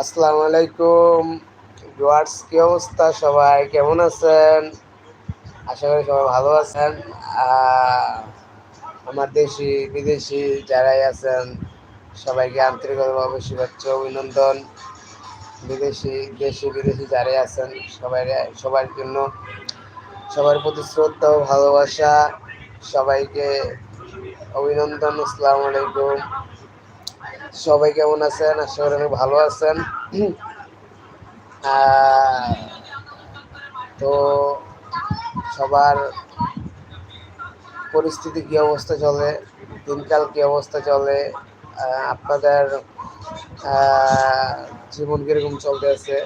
আসসালামু আলাইকুম। ভিউয়ার্স, কি অবস্থা সবাই? কেমন আছেন? আশা করি সবাই ভালো আছেন। আমার দেশি, বিদেশি যারাই আছেন, সবাইকে আন্তরিকভাবে শুভেচ্ছা অভিনন্দন। বিদেশি, দেশি, বিদেশি যারাই আছেন, সবাই, সবার জন্য সবার প্রতি শ্রদ্ধা ভালোবাসা। সবাইকে অভিনন্দন, আসসালামু আলাইকুম। সবাই কেমন আছেন? আশা করি অনেক ভালো আছেন। তো সবার পরিস্থিতি কী অবস্থা চলে? দিনকাল কি অবস্থা চলে? আপনাদের জীবন কীরকম চলতে আছে?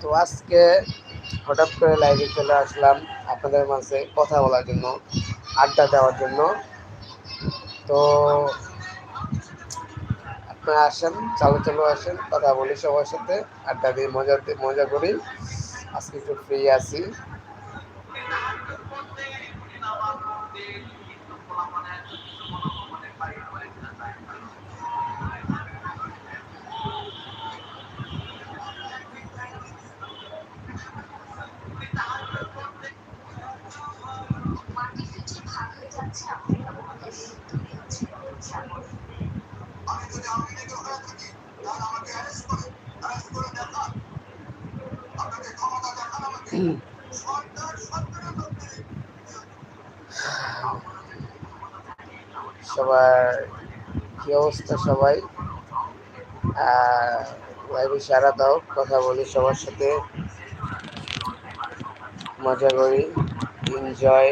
তো আজকে হঠাৎ করে লাইভে চলে আসলাম আপনাদের মাঝে কথা বলার জন্য, আড্ডা দেওয়ার জন্য। তো আপনারা আসেন চালু চালু আসেন, কথা বলি সবার সাথে, আড্ডা দিয়ে মজা মজা করি। আজকে একটু ফ্রি আছি। সবার কি অবস্থা সবাই? লাইভে সারা দাও কথা বলি সবার সাথে। মজা করি এনজয়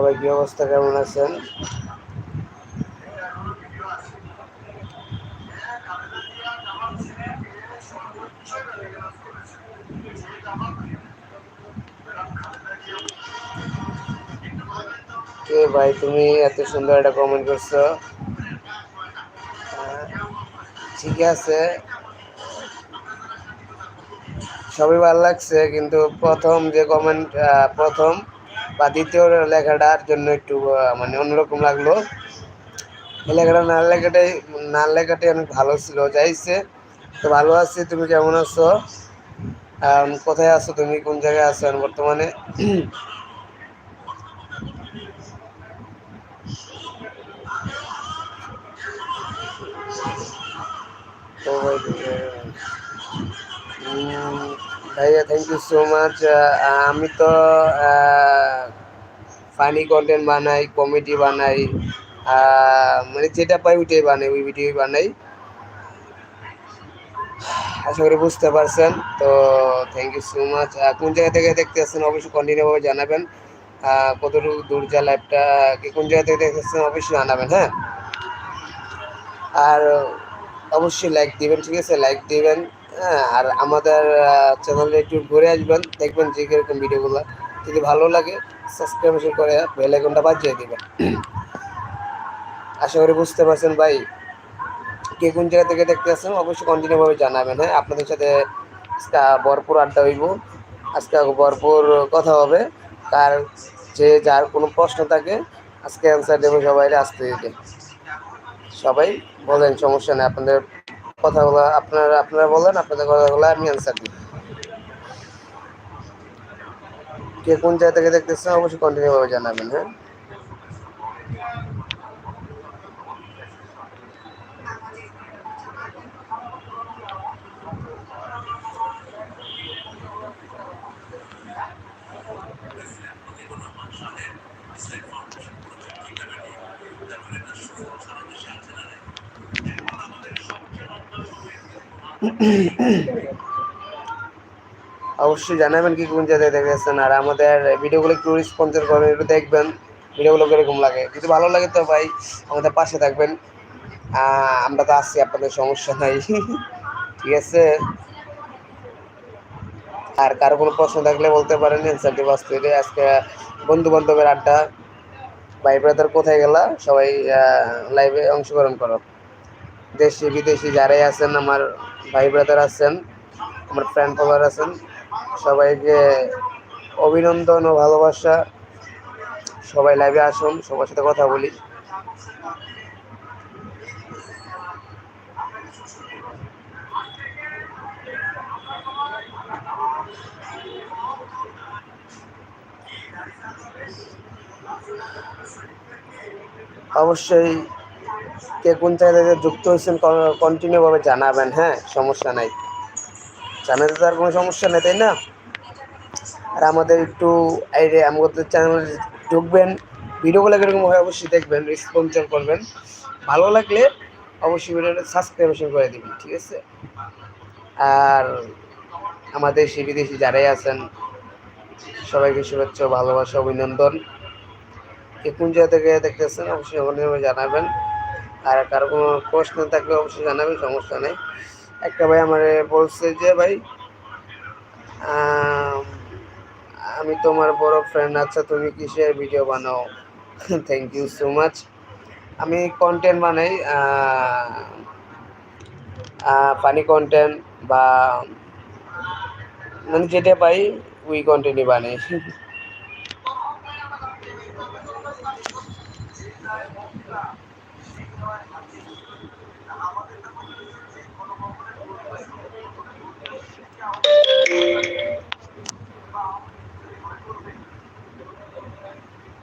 সবাই, কি অবস্থা? কেমন আছেন? কে ভাই তুমি? এত সুন্দর একটা কমেন্ট করছ। ঠিক আছে। সবই ভালো লাগছে, কিন্তু প্রথম যে কমেন্ট প্রথম বা দ্বিতীয় লেখাটার জন্য একটু মানে অন্যরকম লাগল। লেখাটা না লেখাটাই না লেখাটাই অনেক ভালো ছিল যাইছে তো ভালো আছি, তুমি কেমন আছো? কোথায় আছো তুমি? কোন জায়গায় আছো বর্তমানে? ভাইয়া থ্যাংক ইউ সো মাচ আমি তো ফানি কন্টেন্ট বানাই কমেডি বানাই মানে যেটা পাই ওইটাই বানাই, ওই ভিডিও বানাই। আশা করি বুঝতে পারছেন, তো থ্যাংক ইউ সো মাচ কোন জায়গা থেকে দেখতে আসছেন অবশ্যই কন্টিনিউভাবে জানাবেন। কতটুকু দূর যা লাইভটা কোন জায়গা থেকে দেখতেছেন অবশ্যই জানাবেন হ্যাঁ? আর অবশ্যই লাইক দিবেন, ঠিক আছে? লাইক দিবেন হ্যাঁ? আর আমাদের চ্যানেলে একটু ঘুরে আসবেন, দেখবেন যে কীরকম ভিডিওগুলো যদি ভালো লাগে সাবস্ক্রাইবেশন করে বেল আইকনটা বাজিয়ে দেবেন আশা করি বুঝতে পারছেন ভাই, কে কোন জায়গা থেকে দেখতে আসছেন অবশ্যই কন্টিনিউভাবে জানাবেন হ্যাঁ? আপনাদের সাথে ভরপুর আড্ডা হইব, আজকে ভরপুর কথা হবে, কার যে যার কোনো প্রশ্ন থাকে, আজকে অ্যান্সার দেবো সবাই আসতে দিতে সবাই বলেন, সমস্যা নেই, আপনাদের কথাগুলো আপনারা আপনারা বলেন, আপনাদের কথাগুলো আমি অ্যান্সার দিই। কে কোন জায়গা থেকে দেখতেছেন অবশ্যই কন্টিনিউ ভাবে জানাবেন হ্যাঁ অবশ্যই জানাবেন কি কোন জায়গায় দেখেছেন। আর আমাদের ভিডিওগুলো একটু রেসপন্সর করেন একটু দেখবেন ভিডিওগুলো কীরকম লাগে। যদি ভালো লাগে তো ভাই আমাদের পাশে থাকবেন। আমরা তো আসছি আপনাদের সমস্যা নাই। ঠিক আছে? আর কারও কোনো প্রশ্ন থাকলে বলতে পারেন অ্যান্সারটি বাস্তবে আজকে। বন্ধু বান্ধবের আড্ডা। ভাই ব্রাদার কোথায় গেলা? সবাই লাইভে অংশগ্রহণ করো। দেশি বিদেশি যারাই আছেন, আমার ভাই ব্রাদার আছেন, আমার ফ্রেন্ড ফলোয়ার আছেন সবাইকে অভিনন্দন ও ভালোবাসা। সবাই লাইভে আসুন, সবার সাথে কথা বলি। অবশ্যই কে কোন জায়গায় যুক্ত হয়েছেন কন্টিনিউভাবে জানাবেন হ্যাঁ সমস্যা নাই। জানাতে আর কোনো সমস্যা নেই, তাই না? আর আমাদের একটু আমাদের চ্যানেলে ঢুকবেন, ভিডিওগুলো কীরকম হয় অবশ্যই দেখবেন রেসপন্সার করবেন। ভালো লাগলে অবশ্যই ভিডিওটা সাবস্ক্রিপশন করে দিবেন, ঠিক আছে? আর আমাদের দেশি, বিদেশি যারাই আছেন, সবাইকে শুভেচ্ছা, ভালোবাসা, অভিনন্দন। কে কোন জায়গা থেকে দেখতেছেন, অবশ্যই আমাদের জানাবেন। আর কারও কোনো প্রশ্ন থাকলে অবশ্যই জানাবেন, সমস্যা নেই। একটা ভাই আমার বলছে যে, ভাই আমি তোমার বড় ফ্রেন্ড আচ্ছা তুমি কিসের ভিডিও বানাও? থ্যাংক ইউ সো মাচ আমি কন্টেন্ট বানাই ফানি কন্টেন্ট বা মানে যেটা পাই উই কন্টেন্টই বানাই।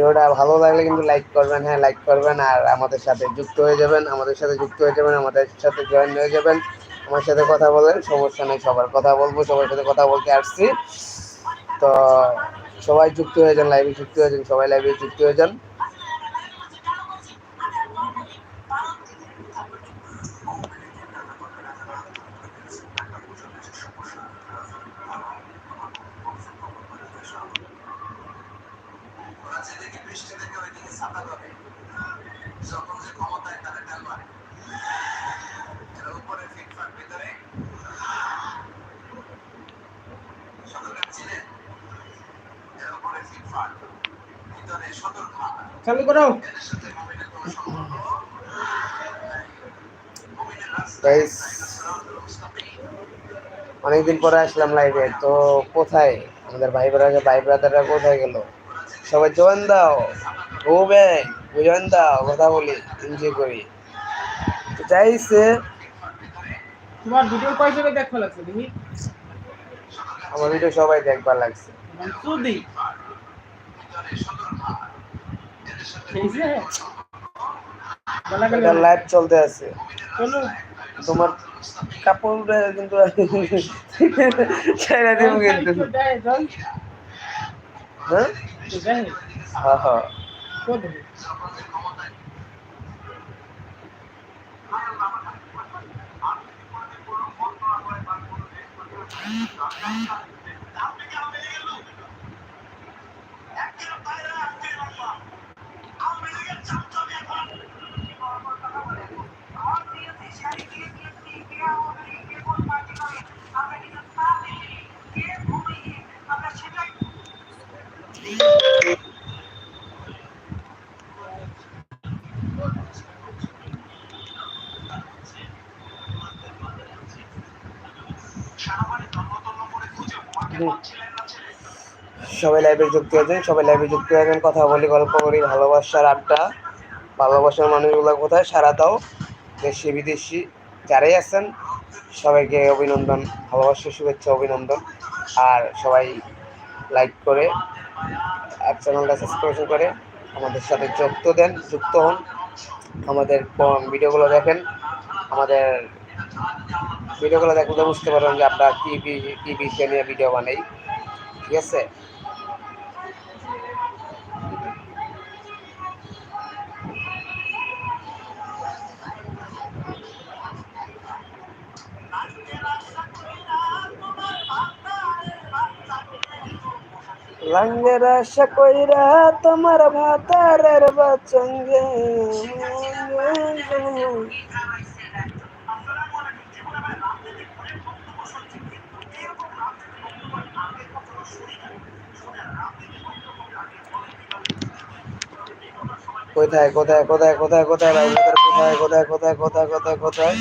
ভিডিওটা ভালো লাগলে কিন্তু লাইক করবেন হ্যাঁ লাইক করবেন আর আমাদের সাথে যুক্ত হয়ে যাবেন, আমাদের সাথে যুক্ত হয়ে যাবেন, আমাদের সাথে জয়েন হয়ে যাবেন, আমার সাথে কথা বলেন, সমস্যা নেই, সবার কথা বলব, সবার সাথে কথা বলতে আসছি। তো সবাই যুক্ত হয়ে যান লাইভে যুক্ত হয়ে যান, সবাই লাইভে যুক্ত হয়ে যান। চালু করো অনেকদিন পরে আসলাম লাইভে তো কোথায়? আমাদের ভাই ব্রাদার ভাই ব্রাদাররা কোথায় গেল? সবাই জয়েন দাও। ও ব্যাগ জয়েন দাও কথা বলি এনজয় করি। তো চাইছে তোমার ভিডিও কয় দেখতে লাগছে দেখি? আমার ভিডিও সবাই দেখবার লাগছে। সুদি লাইভ চলতে আছে। তোমার কাপড় কিন্তু ছেড়ে দেবো কিন্তু। হ্যাঁ? হ্যাঁ হ্যাঁ। সবাই লাইভে যুক্ত হয়েছেন সবাই লাইভে যুক্ত হয়েছেন কথা বলি, গল্প করি, ভালোবাসার আড্ডা। ভালোবাসার মানুষগুলো কোথায়? সারা দাও, দেশি, বিদেশি, যারাই আছেন, সবাইকে অভিনন্দন ভালোবাসা শুভেচ্ছা, অভিনন্দন। আর সবাই লাইক করে আর চ্যানেলটা সাবস্ক্রিপশন করে আমাদের সাথে যুক্ত দেন, যুক্ত হন। আমাদের ভিডিওগুলো দেখেন, আমাদের ভিডিওগুলো দেখলে বুঝতে পারবেন যে আমরা কী কী বিষয় নিয়ে ভিডিও বানাই। ঠিক আছে? লাঙ্গের আশা কইরা তোমার ভাতারের বাচঙ্গে কোথায় কোথায় কোথায় কোথায় কোথায় ভাই কোথায় কোথায় কোথায় কোথায় কোথায় কোথায়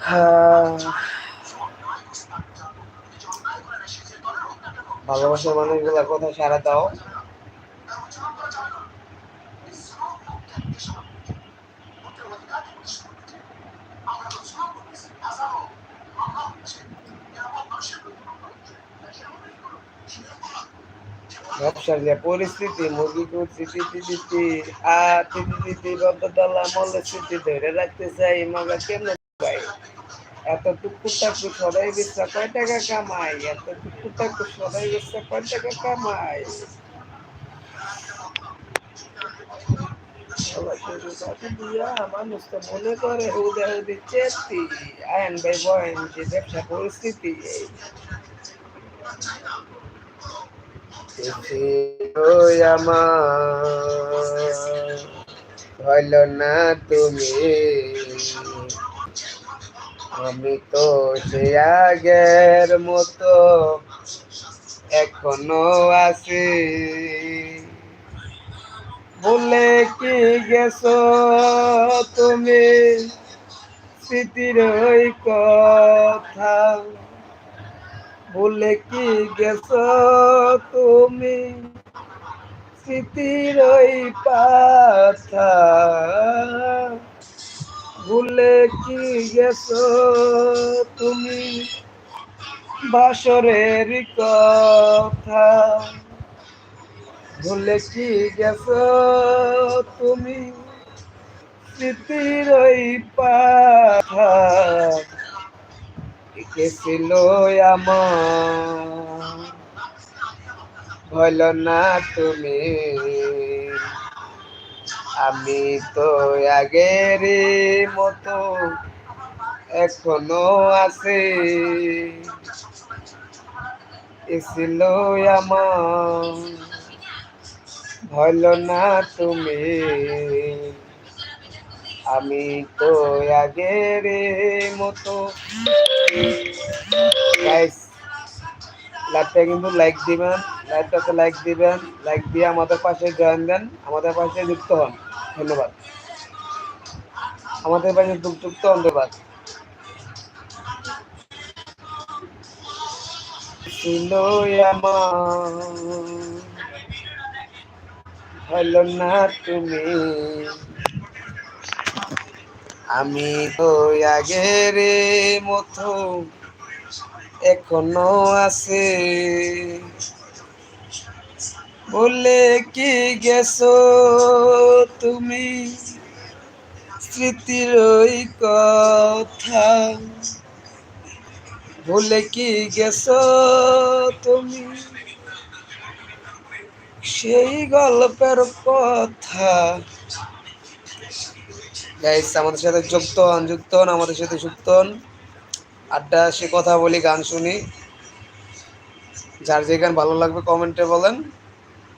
হ্যাঁ। ভালোবাসার মানুষগুলা কথা সারা দাও ব্যবসার পরিস্থিতি মুরগি করছি তিতি তিতি আর তিতি রদ্দলা মলের স্মৃতি ধরে রাখতে চাই, মগা কেমনে ভাই এত টুকুর টাকু সদাই বেচা কয় টাকা কামাই? এত টুকুর টাকু সদাই বেচা কয় টাকা কামাই? মানুষ তো মনে করে উদয় উদি চেতি। আয়ন ভাই বয়েন যে ব্যবসা পরিস্থিতি হইল না তুমি। আমি তো সে আগের মতো এখনও আছি। বলে কি গেছো তুমি? স্মৃতির কথা ভুলে কি গেছ তুমি? স্মৃতির পাথা ভুলে কি গেছ তুমি? বাসরের কথা। ভুলে কি গেছ তুমি? স্মৃতির ওই পাথা ছিল আমার না তুমি, আমি তো আগের মতো এখনও আছে। ছিল আমার। হইল না তুমি আমি তো আগের মতো। লাইভটা কিন্তু লাইক দিবেন লাইভটাতে লাইক দিবেন লাইক দিয়ে আমাদের পাশে জয়েন দেন, আমাদের পাশে যুক্ত হন। ধন্যবাদ। আমাদের পাশে যুক- যুক্ত হন, ধন্যবাদ। ছিল আমার, হলো না তুমি। আমি তো আগের মতো এখনও আছে। বলে কি গেছো তুমি? স্মৃতির ওই কথা। ভুলে কি গেছো তুমি? সেই গল্পের কথা। গাইস আমাদের সাথে যুক্ত হন যুক্ত হন, আমাদের সাথে যুক্ত হন। আড্ডা, সে কথা বলি, গান শুনি। যার যে গান ভালো লাগবে, কমেন্টে বলেন।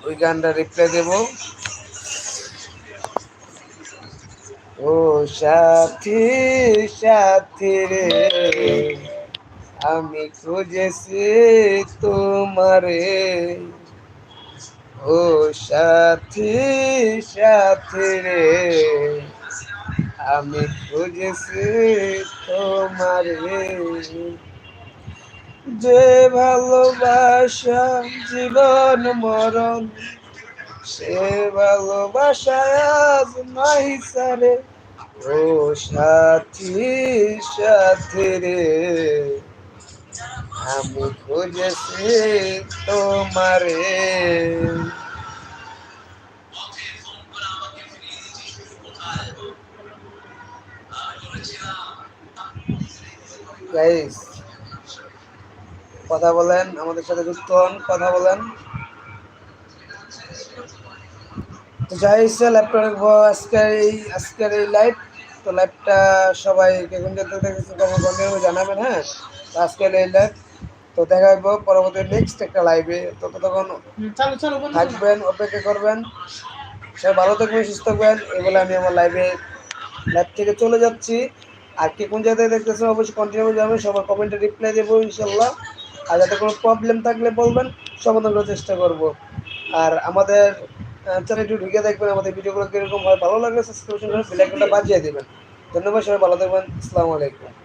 ওই গানটা রিপ্লাই দেব। ও সাথী সাথী রে, আমি খুঁজেছি তোমারে। ও সাথী সাথী রে আমি খুঁজেছি তোমারে যে ভালোবাসা, জীবন, মরণ, সে ভালোবাসা আজ নাই সারে। ও সাথী সাথী রে, আমি খুঁজেছি তোমারে গাইস কথা বলেন আমাদের সাথে যুক্ত হন কথা বলেন। তো যাই হচ্ছে বড় আজকের এই আজকের এই লাইভ তো লাইভটা সবাই কেমন দেখেছে কমেন্ট কমেন্টে জানাবেন হ্যাঁ? আজকের এই লাইভ তো দেখা হইব পরবর্তী নেক্সট একটা লাইভে তো ততক্ষণ করো। থাকবেন অপেক্ষা করবেন। সবাই ভালো থাকবেন সুস্থ থাকবেন। এগুলো আমি আমার লাইভে লাইভ থেকে চলে যাচ্ছি। আর কে কোন জায়গায় দেখতেছেন? অবশ্যই কন্টিনিউ যাবেন সবার কমেন্টে রিপ্লাই দেবো ইনশাল্লাহ আর যাতে কোনো প্রবলেম থাকলে বলবেন, সমাধান করার চেষ্টা করব। আর আমাদের চ্যানেল একটু ঢুকে দেখবেন, আমাদের ভিডিওগুলো কীরকম হয়, ভালো লাগলে সাবস্ক্রিপশন করে বেলাইকনটা বাজিয়ে দেবেন। ধন্যবাদ, সবাই ভালো থাকবেন। আসসালামু আলাইকুম।